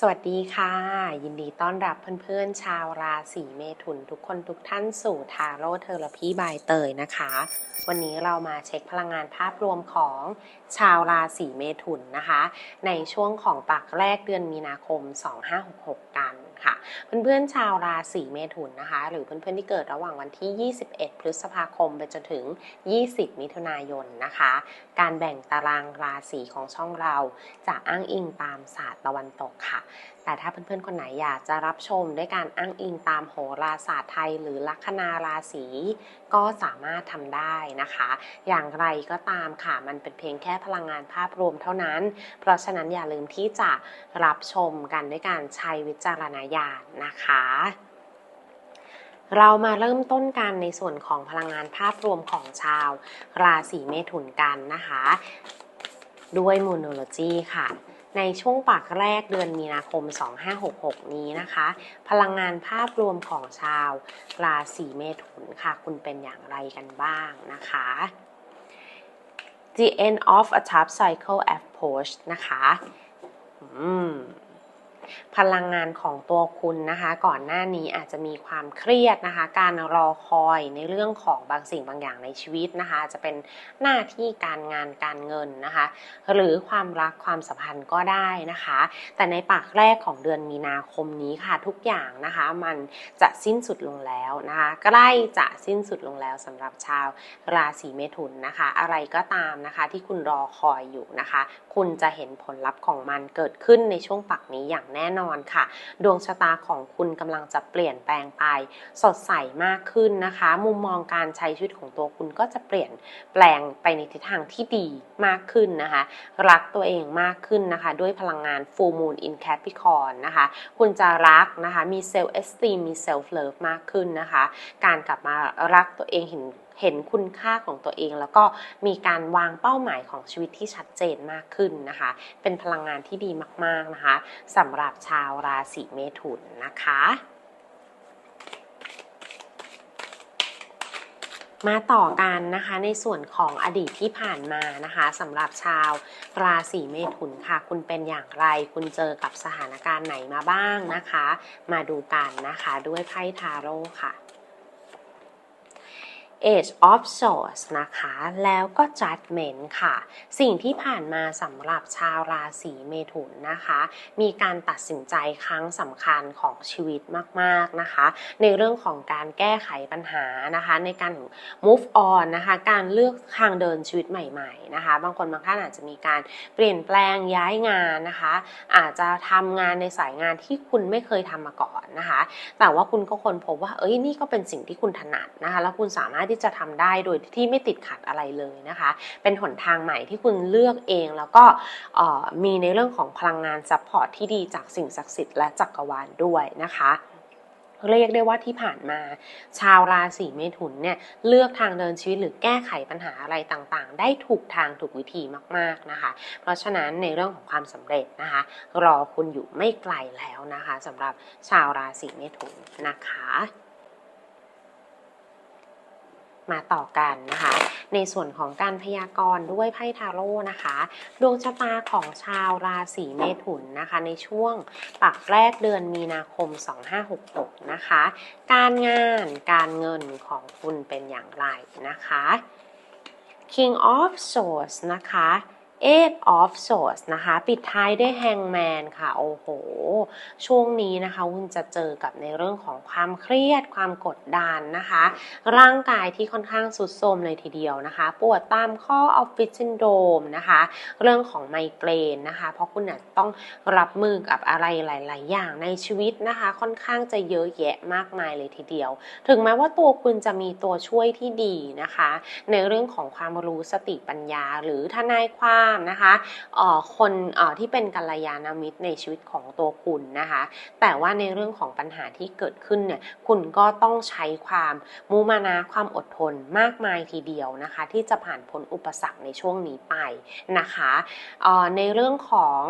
สวัสดีค่ะ ยินดีต้อนรับเพื่อนๆ ชาวราศีเมถุนทุกคนทุกท่านสู่ทาโร่เทอราพีบายเตยนะคะ วันนี้เรามาเช็คพลังงานภาพรวมของชาวราศีเมถุนนะคะ ในช่วงของปักแรกเดือนมีนาคม 2566กัน ค่ะ เพื่อนๆชาวราศีเมถุนนะคะ หรือเพื่อนๆที่เกิดระหว่างวันที่ 21 พฤษภาคมไปจนถึง 20 มิถุนายนนะคะ การแบ่งตารางราศีของช่องเราจะอ้างอิงตามศาสตร์ตะวันตกค่ะ แต่ถ้าเพื่อนๆคนไหนอยากจะรับชมด้วยการอ้างอิงตามโหราศาสตร์ไทย หรือลัคนาราศีก็สามารถทำได้นะคะ อย่างไรก็ตามค่ะมันเป็นเพียงแค่พลังงานภาพรวมเท่านั้น เพราะฉะนั้นอย่าลืมที่จะรับชมกันด้วยการใช้วิจารณญาณนะคะ เรามาเริ่มต้นกันในส่วนของพลังงานภาพรวมของชาว ราศีเมถุนกันนะคะ ด้วยมูโนโลจีค่ะในช่วงปากแรกเดือนมีนาคม 2566 นี้นะคะ พลังงานภาพรวมของชาว ราศีเมถุนค่ะ คุณเป็นอย่างไรกันบ้างนะคะ The end of a tough cycle approach นะคะอืม พลังงานของตัวคุณนะคะ ก่อนหน้านี้อาจจะมีความเครียดนะคะ การรอคอยในเรื่องของบางสิ่งบางอย่างในชีวิตนะคะ จะเป็นหน้าที่การงานการเงินนะคะ หรือความรักความสัมพันธ์ก็ได้นะคะ แต่ในปากแรกของเดือนมีนาคมนี้ค่ะทุกอย่างนะคะ มันจะสิ้นสุดลงแล้วนะคะใกล้จะสิ้นสุดลงแล้วสำหรับชาวราศีเมถุนนะคะ อะไรก็ตามนะคะที่คุณรอคอยอยู่นะคะ คุณจะเห็นผลลัพธ์ของมันเกิดขึ้นในช่วงปักนี้อย่างแน่นอนค่ะ ดวงชะตาของคุณกำลังจะเปลี่ยนแปลงไป สดใสมากขึ้นนะคะ มุมมองการใช้ชีวิตของตัวคุณก็จะเปลี่ยนแปลงไปในทิศทางที่ดีมากขึ้นนะคะ รักตัวเองมากขึ้นนะคะ ด้วยพลังงาน full moon in capricorn นะคะ คุณจะรักนะคะ มี self esteem มี self love มากขึ้นนะคะ การกลับมารักตัวเองเห็น เห็นคุณค่าของตัวเอง แล้วก็มีการวางเป้าหมายของชีวิตที่ชัดเจนมากขึ้นนะคะ เป็นพลังงานที่ดีมากๆนะคะสำหรับชาวราศีเมถุนนะคะมาต่อกันนะคะในส่วนของอดีตที่ผ่านมานะคะสำหรับชาวราศีเมถุนค่ะ คุณเป็นอย่างไร คุณเจอกับสถานการณ์ไหนมาบ้างนะคะ มาดูกันนะคะด้วยไพ่ทาโร่ค่ะ Age of Swords นะคะ แล้วก็ Judgment ค่ะ สิ่งที่ผ่านมาสำหรับชาวราศีเมถุนนะคะ มีการตัดสินใจครั้งสำคัญของชีวิตมากๆนะคะ ในเรื่องของการแก้ไขปัญหานะคะ ในการ move on นะคะ การเลือกทางเดินชีวิตใหม่ ๆ นะคะ บางคนบางท่านอาจจะมีการเปลี่ยนแปลงย้ายงานนะคะ อาจจะทำงานในสายงานที่คุณไม่เคยทำมาก่อนนะคะ แต่ว่าคุณก็คนพบว่า เอ้ย นี่ก็เป็นสิ่งที่คุณถนัดนะคะ แล้วคุณสามารถที่ที่จะทำได้โดยที่ไม่ติดขัดอะไรเลยนะคะ เป็นหนทางใหม่ที่คุณเลือกเองแล้วก็มีในเรื่องของพลังงานซัพพอร์ตที่ดีจากสิ่งศักดิ์สิทธิ์และจักรวาลด้วยนะคะเรียกได้ว่าที่ผ่านมา ชาวราศีเมถุนเนี่ยเลือกทางเดินชีวิตหรือแก้ไขปัญหาอะไรต่างๆ ได้ถูกทางถูกวิธีมากๆนะคะ เพราะฉะนั้นในเรื่องของความสำเร็จนะคะ รอคุณอยู่ไม่ไกลแล้วนะคะสำหรับชาวราศีเมถุนนะคะ มาต่อกันนะคะ ในส่วนของการพยากรณ์ด้วยไพ่ทาโร่นะคะ ดวงชะตาของชาวราศีเมถุนนะคะ ในช่วงปักแรกเดือนมีนาคม 2566 นะคะ การงานการเงินของคุณเป็นอย่างไรนะคะ King of Swords นะคะ Eight of Swords นะคะ ปิดท้ายด้วย Hangman ค่ะ โอ้โห ช่วงนี้นะคะคุณจะเจอกับในเรื่องของความเครียด ความกดดันนะคะ ร่างกายที่ค่อนข้างสุดโทรมเลยทีเดียวนะคะ ปวดตามข้อออฟฟิศซินโดมนะคะ เรื่องของไมเกรนนะคะ เพราะคุณอาจจะต้องรับมือกับอะไรหลาย ๆ อย่างในชีวิตนะคะ ค่อนข้างจะเยอะแยะมากมายเลยทีเดียว ถึงแม้ว่าตัวคุณจะมีตัวช่วยที่ดีนะคะ ในเรื่องของความรู้สติปัญญา หรือทนายความนะคะคนที่เป็นกัลยาณมิตรในชีวิตของตัวคุณนะคะ แต่ว่าในเรื่องของปัญหาที่เกิดขึ้นเนี่ยคุณก็ต้องใช้ความมุมานะความอดทนมากมายทีเดียวนะคะ ที่จะผ่านพ้นอุปสรรคในช่วงนี้ไปนะคะในเรื่องของ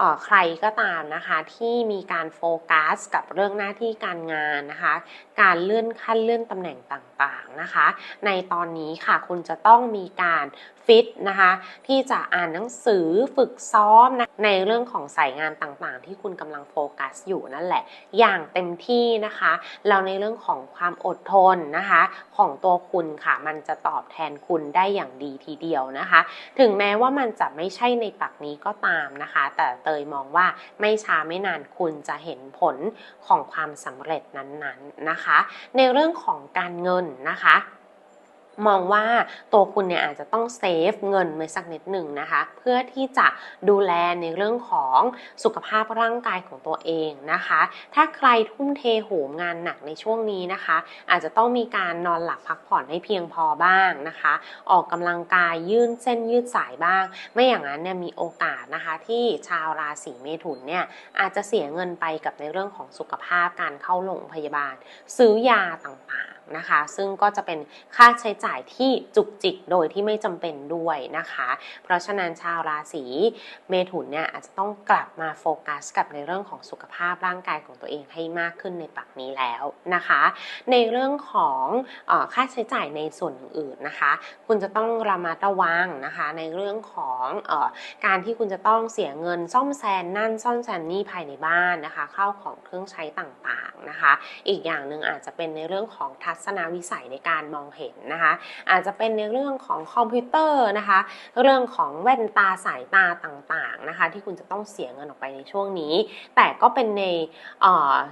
อใครก็ตามนะคะที่มีการโฟกัสกับเรื่องหน้าที่การงานนะคะ การเลื่อนขั้นเลื่อนตำแหน่งต่ ต่างๆนะคะ ในตอนนี้ค่ะคุณจะต้องมีการฟิตนะคะที่จะอ่านหนังสือฝึกซ้อมนะในเรื่องของสายงานต่างๆ ที่คุณกำลังโฟกัสอยู่นั่นแหละ อย่างเต็มที่นะคะแล้วในเรื่องของความอดทนนะคะ ของตัวคุณค่ะ มันจะตอบแทนคุณได้อย่างดีทีเดียวนะคะ ถึงแม้ว่ามันจะไม่ใช่ในปักนี้ก็ตามนะคะ แต่เตยมองว่าไม่ช้าไม่นานคุณจะเห็นผลของความสำเร็จนั้นๆนะคะ ในเรื่องของการเงินนะคะ มองว่าตัวคุณเนี่ยอาจจะต้องเซฟเงินไว้สักนิดหนึ่งนะคะ เพื่อที่จะดูแลในเรื่องของสุขภาพร่างกายของตัวเองนะคะ ถ้าใครทุ่มเทโหมงานหนักในช่วงนี้นะคะ อาจจะต้องมีการนอนหลับพักผ่อนให้เพียงพอบ้างนะคะ ออกกำลังกายยืดเส้นยืดสายบ้าง ไม่อย่างนั้นเนี่ยมีโอกาสนะคะที่ชาวราศีเมถุนเนี่ยอาจจะเสียเงินไปกับในเรื่องของสุขภาพการเข้าโรงพยาบาล ซื้อยาต่างๆ นะคะ ซึ่งก็จะเป็นค่าใช้จ่ายที่จุกจิกโดยที่ไม่จำเป็นด้วยนะคะ เพราะฉะนั้นชาวราศีเมถุนเนี่ยอาจจะต้องกลับมาโฟกัสกับในเรื่องของสุขภาพร่างกายของตัวเองให้มากขึ้นในปักนี้แล้วนะคะ ในเรื่องของอค่าใช้จ่ายในส่วนอื่นนะคะ คุณจะต้องระมัดระวังนะคะ ในเรื่องของอการที่คุณจะต้องเสียเงินซ่อมแซมนั่นซ่อมแซมนี่ภายในบ้านนะคะข้าวของเครื่องใช้ต่างๆนะคะ อีกอย่างหนึ่งอาจจะเป็นในเรื่องของทัศนวิสัยในการมองเห็นนะคะ อาจจะเป็นในเรื่องของคอมพิวเตอร์นะคะ เรื่องของแว่นตาสายตาต่างๆนะคะ ที่คุณจะต้องเสียเงินออกไปในช่วงนี้ แต่ก็เป็นใน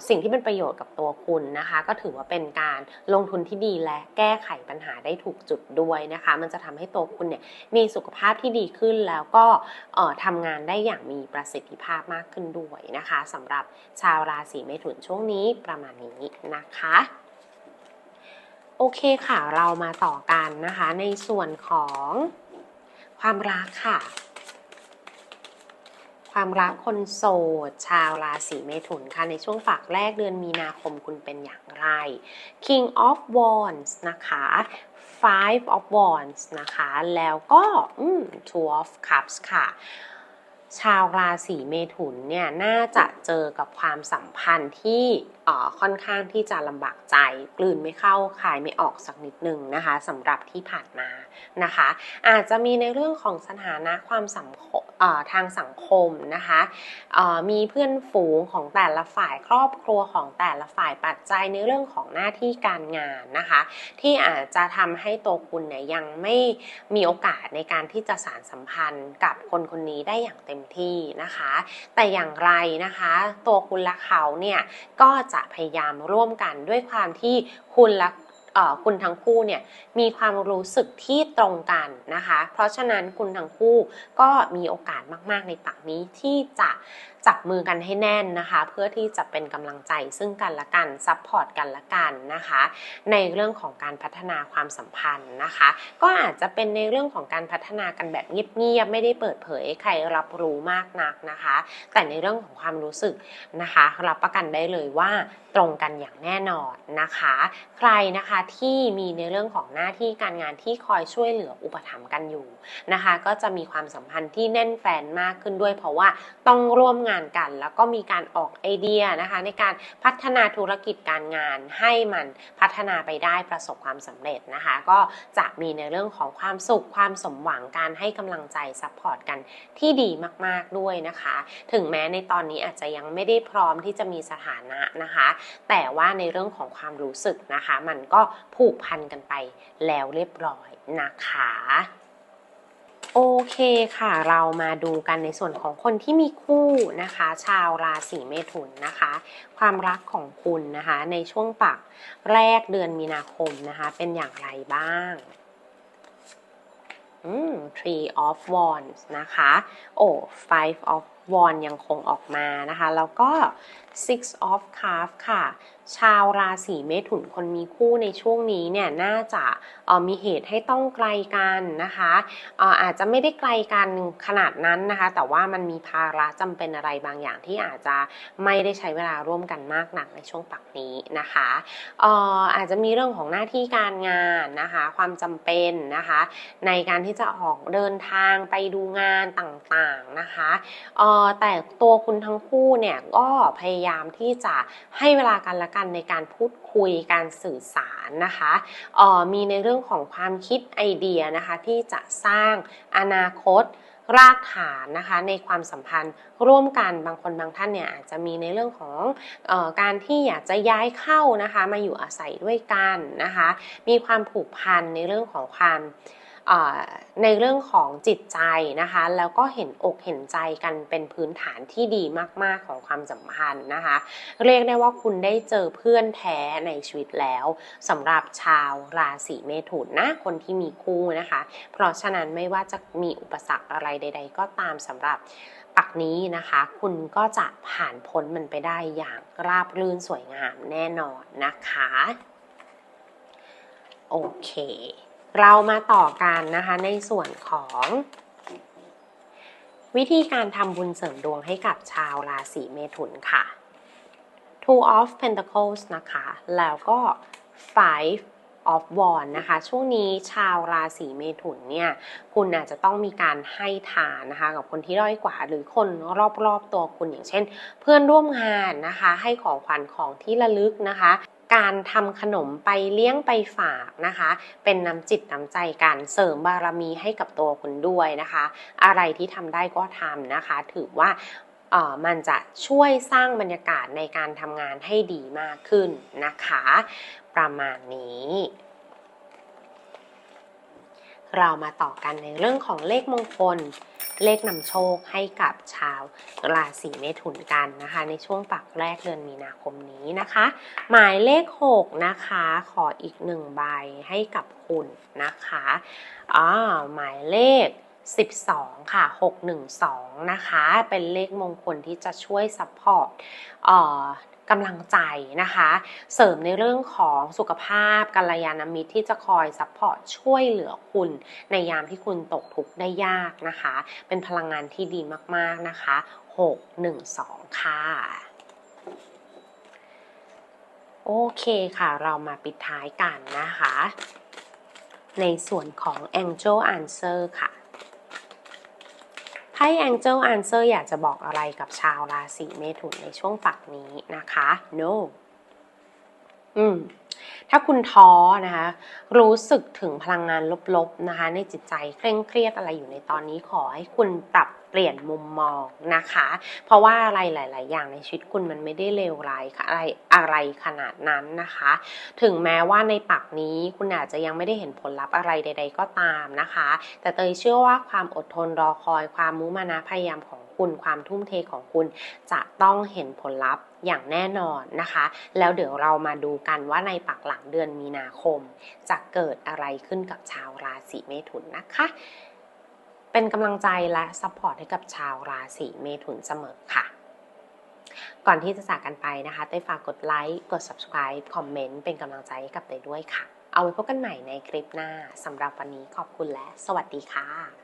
สิ่งที่เป็นประโยชน์กับตัวคุณนะคะ ก็ถือว่าเป็นการลงทุนที่ดีและแก้ไขปัญหาได้ถูกจุดด้วยนะคะ มันจะทำให้ตัวคุณเนี่ยมีสุขภาพที่ดีขึ้นแล้วก็เอ่อทำงานได้อย่างมีประสิทธิภาพมากขึ้นด้วยนะคะสำหรับชาวราศีเมถุนช่วงนี้ประมาณนี้นะคะ โอเคค่ะเรามาต่อกันนะคะ ในส่วนของความรักค่ะ ความรักคนโสด ชาวราศีเมถุนค่ะ ในช่วงฝากแรกเดือนมีนาคมคุณเป็นอย่างไร King of Wands นะคะ Five of Wands นะคะ แล้วก็ Two of Cups ค่ะ ชาวราศีเมถุนเนี่ยน่าจะเจอกับความสัมพันธ์ที่เอ่อค่อนข้างที่จะลำบากใจกลืนไม่เข้าคายไม่ออกสักนิดหนึ่งนะคะสำหรับที่ผ่านมานะคะ อาจจะมีในเรื่องของสถานะความสัมทางสังคมนะคะมีเพื่อนฝูงของแต่ละฝ่ายครอบครัวของแต่ละฝ่ายปัจจัยในเรื่องของหน้าที่การงานนะคะ ที่อาจจะทำให้ตัวคุณเนี่ยยังไม่มีโอกาสในการที่จะสารสัมพันธ์กับคนคนนี้ได้อย่างเต็มที่นะคะ แต่อย่างไรนะคะ ตัวคุณและเขาเนี่ยก็จะพยายามร่วมกันด้วยความที่คุณและคุณทั้งคู่เนี่ยมีความรู้สึกที่ตรงกันนะคะ เพราะฉะนั้นคุณทั้งคู่ก็มีโอกาสมาก ๆ ในปักนี้ที่จะ จับมือกันให้แน่นนะคะ เพื่อที่จะเป็นกำลังใจซึ่งกันและกันซัพพอร์ตกันและกันนะคะ ในเรื่องของการพัฒนาความสัมพันธ์นะคะ ก็อาจจะเป็นในเรื่องของการพัฒนากันแบบเงียบๆไม่ได้เปิดเผยให้ใครรับรู้มากนักนะคะ แต่ในเรื่องของความรู้สึกนะคะ รับประกันได้เลยว่าตรงกันอย่างแน่นอนนะคะ ใครนะคะที่มีในเรื่องของหน้าที่การงานที่คอยช่วยเหลืออุปถัมภ์กันอยู่นะคะ ก็จะมีความสัมพันธ์ที่แน่นแฟนมากขึ้นด้วย เพราะว่าต้องร่วมงานกัน แล้วก็มีการออกไอเดียนะคะในการพัฒนาธุรกิจการงานให้มันพัฒนาไปได้ประสบความสำเร็จนะคะ ก็จะมีในเรื่องของความสุขความสมหวังการให้กำลังใจซัพพอร์ตกันที่ดีมากๆด้วยนะคะ ถึงแม้ในตอนนี้อาจจะยังไม่ได้พร้อมที่จะมีสถานะนะคะ แต่ว่าในเรื่องของความรู้สึกนะคะ มันก็ผูกพันกันไปแล้วเรียบร้อยนะคะ โอเคค่ะ เรามาดูกันในส่วนของคนที่มีคู่นะคะ ชาวราศีเมถุนนะคะ ความรักของคุณนะคะ ในช่วงปักแรกเดือนมีนาคมนะคะ เป็นอย่างไรบ้างอืม Three of Wands นะคะ โอ้ Five of Wands ยังคงออกมานะคะ แล้วก็ Six of Cups ค่ะ ชาวราศีเมถุนคนมีคู่ในช่วงนี้เนี่ยน่าจะออมีเหตุให้ต้องไกลกันนะคะอออาจจะไม่ได้ไกลกันขนาดนั้นนะคะ แต่ว่ามันมีภาระจำเป็นอะไรบางอย่างที่อาจจะไม่ได้ใช้เวลาร่วมกันมากนักในช่วงปักนี้นะคะอออาจจะมีเรื่องของหน้าที่การงานนะคะ ความจำเป็นนะคะ ในการที่จะออกเดินทางไปดูงานต่างๆนะคะออแต่ตัวคุณทั้งคู่เนี่ยก็พยายามที่จะให้เวลากันละกันในการพูดคุยการสื่อสารนะคะออมีในเรื่องของความคิดไอเดียนะคะที่จะสร้างอนาคตรากฐานนะคะในความสัมพันธ์ร่วมกันบางคนบางท่านเนี่ยอาจจะมีในเรื่องของออการที่อยากจะย้ายเข้านะคะมาอยู่อาศัยด้วยกันนะคะ มีความผูกพันในเรื่องของความ ในเรื่องของจิตใจนะคะ แล้วก็เห็นอกเห็นใจกันเป็นพื้นฐานที่ดีมาก ๆของความสัมพันธ์นะคะ เรียกได้ว่าคุณได้เจอเพื่อนแท้ในชีวิตแล้วสำหรับชาวราศีเมถุนนะคนที่มีคู่นะคะ เพราะฉะนั้นไม่ว่าจะมีอุปสรรคอะไรใด ๆ ก็ตามสำหรับปักนี้นะคะ คุณก็จะผ่านพ้นมันไปได้อย่างราบรื่นสวยงามแน่นอนนะคะ โอเค เรามาต่อกันนะคะในส่วนของวิธีการทำบุญเสริมดวงให้กับชาวราศีเมถุนค่ะ Two of Pentacles นะคะ แล้วก็ Five of Wands นะคะ ช่วงนี้ชาวราศีเมถุนเนี่ย คุณอาจจะต้องมีการให้ทานนะคะ กับคนที่ด้อยกว่าหรือคนรอบๆตัวคุณอย่างเช่น เพื่อนร่วมงานนะคะ ให้ของขวัญของที่ระลึกนะคะ การทำขนมไปเลี้ยงไปฝากนะคะ เป็นน้ำจิตน้ำใจการเสริมบารมีให้กับตัวคุณด้วยนะคะ อะไรที่ทำได้ก็ทำนะคะ ถือว่าเอ่อมันจะช่วยสร้างบรรยากาศในการทำงานให้ดีมากขึ้นนะคะ ประมาณนี้เรามาต่อกันในเรื่องของเลขมงคล เลขนำโชคให้กับชาวราศีเมถุนกันนะคะ ในช่วงปักแรกเดือนมีนาคมนี้นะคะ หมายเลข 6 นะคะขออีกหนึ่งใบให้กับคุณนะคะอ่าหมายเลข12 ค่ะ 612 นะคะ เป็นเลขมงคลที่จะช่วยซัพพอร์ต กำลังใจนะคะ เสริมในเรื่องของสุขภาพกัลยาณมิตรที่จะคอยซัพพอร์ตช่วยเหลือคุณในยามที่คุณตกทุกข์ได้ยากนะคะ เป็นพลังงานที่ดีมากๆนะคะ 612 ค่ะโอเคค่ะเรามาปิดท้ายกันนะคะ ในส่วนของ Angel Answer ค่ะ ไพ่แองเจิลอันเซอร์อยากจะบอกอะไรกับชาวราศีเมถุนในช่วงฝักนี้นะคะ no อืม ถ้าคุณท้อนะคะรู้สึกถึงพลังงานลบๆนะคะในจิตใจเคร่งเครียดอะไรอยู่ในตอนนี้ขอให้คุณปรับเปลี่ยนมุมมองนะคะ เพราะว่าอะไรหลาย ๆ อย่างในชีวิตคุณมันไม่ได้เลวร้ายอะไรอะไรขนาดนั้นนะคะ ถึงแม้ว่าในปักนี้คุณอาจจะยังไม่ได้เห็นผลลัพธ์อะไรใด ๆ ก็ตามนะคะ แต่เตยเชื่อว่าความอดทนรอคอยความมุมานะพยายามของ คุณความทุ่มเทของคุณ จะต้องเห็นผลลัพธ์อย่างแน่นอนนะคะ แล้วเดี๋ยวเรามาดูกันว่าในปักหลังเดือนมีนาคม จะเกิดอะไรขึ้นกับชาวราศีเมถุนนะคะ เป็นกำลังใจและซัพพอร์ตให้กับชาวราศีเมถุนเสมอค่ะก่อนที่จะจากกันไปนะคะเต้ฝากกดไลค์ กด subscribe คอมเมนต์ เป็นกำลังใจให้กับเต้ยด้วยค่ะ เอาไว้พบกันใหม่ในคลิปหน้าสำหรับวันนี้ขอบคุณและ สวัสดีค่ะ